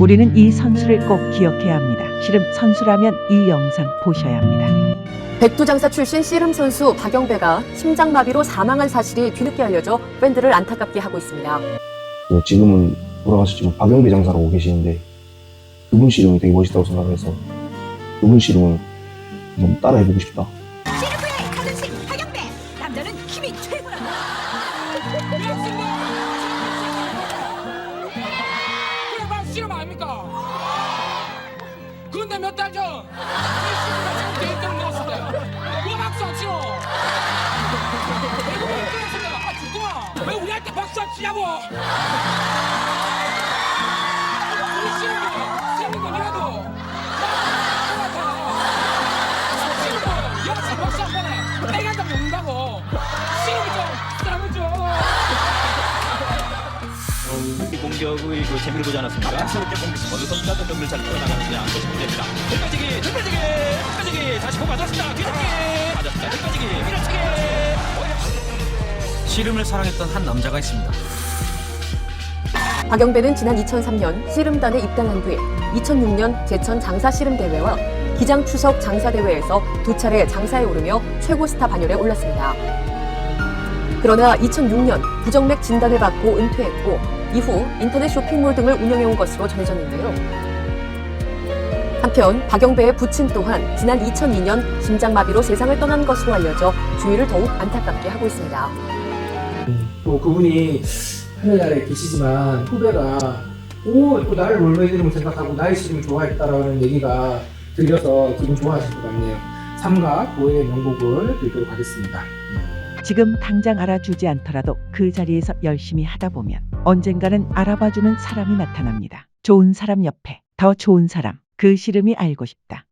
우리는 이 선수를 꼭 기억해야 합니다. 씨름 선수라면 이 영상 보셔야 합니다. 백두장사 출신 씨름 선수 박영배가 심장마비로 사망한 사실이 뒤늦게 알려져 팬들을 안타깝게 하고 있습니다. 그 지금은 돌아가셨지만 박영배 장사로 오고 계시는데 그분 씨름이 되게 멋있다고 생각해서 그분 씨름을 한번 따라해보고 싶다. 시르프의 자존심 박영배 남자는 힘이 최고란 몇달 전, 대입을 넣었을 때, 왜 박수 안 치노? 외국인 끌어서 내가, 아, 죽구나. 왜 우리한테 박수 안 치냐고! 공격의 그 재미를 보지 않았습니까? 새롭게 공격 어느 선수가 더 경기를 잘 풀어나가느냐 그것이 문제입니다. 뒷가지기, 뒷가지기, 뒷가지기 다시 보고 맞았습니다. 뒤집기 맞았습니다. 뒷가지기, 밀어치기. 씨름을 사랑했던 한 남자가 있습니다. 박영배는 지난 2003년 씨름단에 입단한 뒤 2006년 제천 장사 씨름 대회와 기장 추석 장사 대회에서 두 차례 장사에 오르며 최고 스타 반열에 올랐습니다. 그러나 2006년 부정맥 진단을 받고 은퇴했고 이후 인터넷 쇼핑몰 등을 운영해온 것으로 전해졌는데요. 한편 박영배의 부친 또한 지난 2002년 심장마비로 세상을 떠난 것으로 알려져 주위를 더욱 안타깝게 하고 있습니다. 또 그분이 하늘나라에 계시지만 후배가 오, 또 나를 롤모델로 생각하고 나의 씨름을 좋아했다라는 얘기가 들려서 기분 좋아하실 것 같네요. 삼가 고해의 명복을 빌도록 하겠습니다. 지금 당장 알아주지 않더라도 그 자리에서 열심히 하다 보면 언젠가는 알아봐주는 사람이 나타납니다. 좋은 사람 옆에 더 좋은 사람, 그 씨름이 알고 싶다.